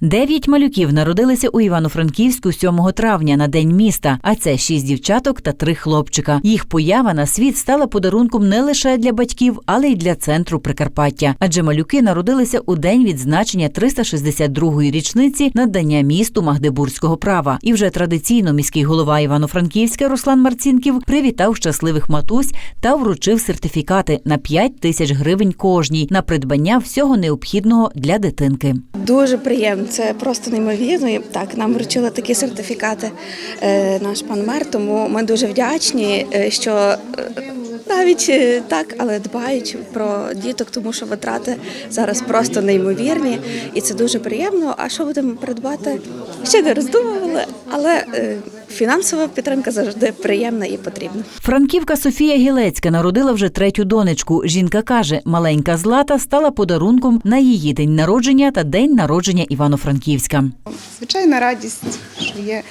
Дев'ять малюків народилися у Івано-Франківську 7 травня на день міста. А це шість дівчаток та три хлопчика. Їх поява на світ стала подарунком не лише для батьків, але й для центру Прикарпаття. Адже малюки народилися у день відзначення 362-ї річниці надання місту Магдебурзького права. І вже традиційно міський голова Івано-Франківська Руслан Марцінків привітав щасливих матусь та вручив сертифікати на 5 тисяч гривень кожній на придбання всього необхідного для дитинки. Дуже приємно, це просто неймовірно. І Так, нам вручили такі сертифікати е, наш пан мер, тому ми дуже вдячні, е, що е, навіть так, але дбають про діток, тому що витрати зараз просто неймовірні, і це дуже приємно. А що будемо придбати? Ще не роздумували, але фінансова підтримка завжди приємна і потрібна. Франківка Софія Гілецька народила вже третю донечку. Жінка каже, маленька злата стала подарунком на її день народження та день народження Івано-Франківська. Звичайна радість, що є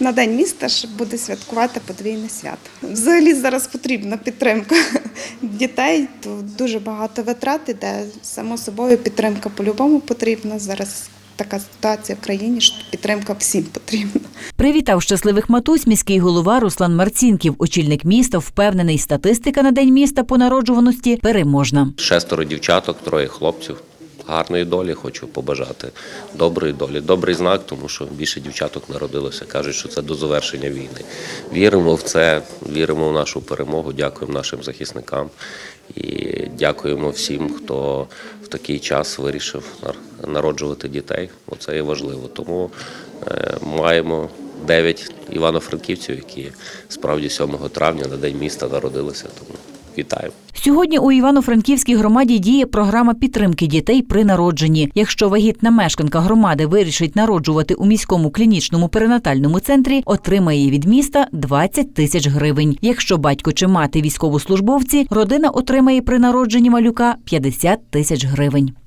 на день міста, що буде святкувати подвійне свято. Взагалі зараз потрібна підтримка дітей. Тут дуже багато витрат іде. Само собою підтримка по-любому потрібна. Зараз така ситуація в країні, що підтримка всім потрібна. Привітав щасливих матусь міський голова Руслан Марцінків. Очільник міста впевнений, статистика на день міста по народжуваності переможна. Шестеро дівчаток, троє хлопців. Гарної долі хочу побажати. Доброї долі. Добрий знак, тому що більше дівчаток народилося. Кажуть, що це до завершення війни. Віримо в це, віримо в нашу перемогу. Дякуємо нашим захисникам і дякуємо всім, хто в такий час вирішив нар- народжувати дітей. Оце є важливо. Тому е, маємо дев'ять івано-франківців, які справді 7 травня на день міста народилися. Тому вітаю. Сьогодні у Івано-Франківській громаді діє програма підтримки дітей при народженні. Якщо вагітна мешканка громади вирішить народжувати у міському клінічному перинатальному центрі, отримає від міста 20 тисяч гривень. Якщо батько чи мати військовослужбовці, родина отримає при народженні малюка 50 тисяч гривень.